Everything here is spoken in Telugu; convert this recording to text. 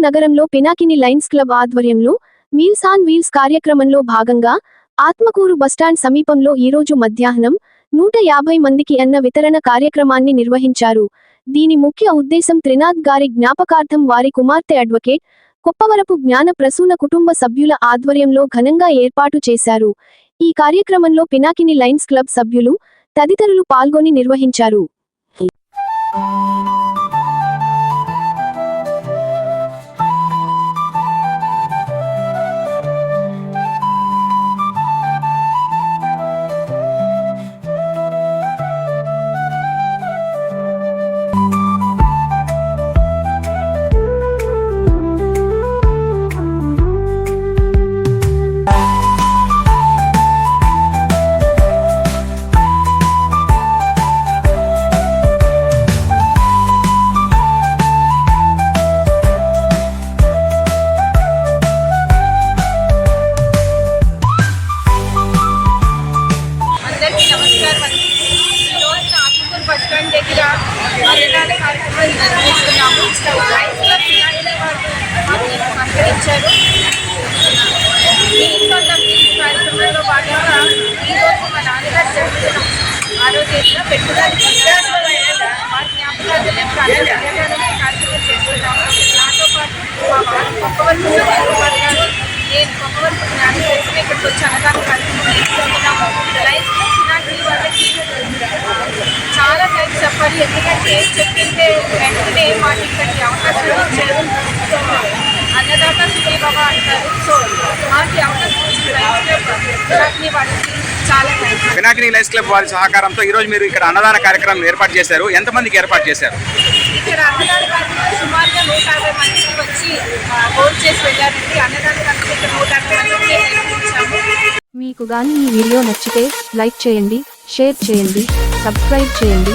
నగరంలో పినాకిని లైన్స్ క్లబ్ ఆధ్వర్యంలో మీల్స్ ఆన్ వీల్స్ కార్యక్రమంలో భాగంగా ఆత్మకూరు బస్టాండ్ సమీపంలో ఈరోజు మధ్యాహ్నం నూట యాభై మందికి అన్న వితరణ కార్యక్రమాన్ని నిర్వహించారు. దీని ముఖ్య ఉద్దేశం త్రినాథ్ గారి జ్ఞాపకార్థం వారి కుమార్తె అడ్వకేట్ కొప్పవరపు జ్ఞాన ప్రసూన కుటుంబ సభ్యుల ఆధ్వర్యంలో ఘనంగా ఏర్పాటు చేశారు. ఈ కార్యక్రమంలో పినాకిని లైన్స్ క్లబ్ సభ్యులు తదితరులు పాల్గొని నిర్వహించారు. నమస్కారం అండి ఈరోజు ఆత్మకూరు బస్ స్టాండ్ దగ్గర. మరణాల కార్యక్రమం నిర్వహిస్తున్నాము సహకరించారు దీంతో కార్యక్రమంలో భాగంగా ఈరోజు మా నాన్నగారు జరుగుతున్న ఆరోగ్యంగా పెట్టుదల మా జ్ఞాపకాలు కార్యక్రమం చేస్తున్నాము నాతో పాటు మా వారు నేను గొప్పవరకు జ్ఞానం కోసం ఇక్కడికి వచ్చి అన్నదాన కార్యక్రమం తీసుకుంటున్నాము లైఫ్ ఇలాంటి వాళ్ళకి ఎందుకంటే చెప్పింటే వెంటనే మాకు అవకాశం ఇచ్చారు సో అన్నదాత సుఖీ బాబా అంటారు. సో మాకు అవకాశం ఇచ్చిన వాళ్ళకి చాలా లైన్స్ క్లబ్ వారి సహకారంతో ఈ రోజు మీరు ఇక్కడ అన్నదాన కార్యక్రమం ఏర్పాటు చేశారు. ఎంతమందికి ఏర్పాటు చేశారు? ఇక్కడ అన్నదాన కార్యక్రమం సుమారుగా నూట యాభై మందికి వచ్చి ఓట్ చేసి వెళ్ళారండి. అన్నదాన కార్యక్రమం నూట యాభై మందికి మీకు గాని ఈ వీడియో నచ్చితే లైక్ చేయండి షేర్ చేయండి సబ్స్క్రైబ్ చేయండి.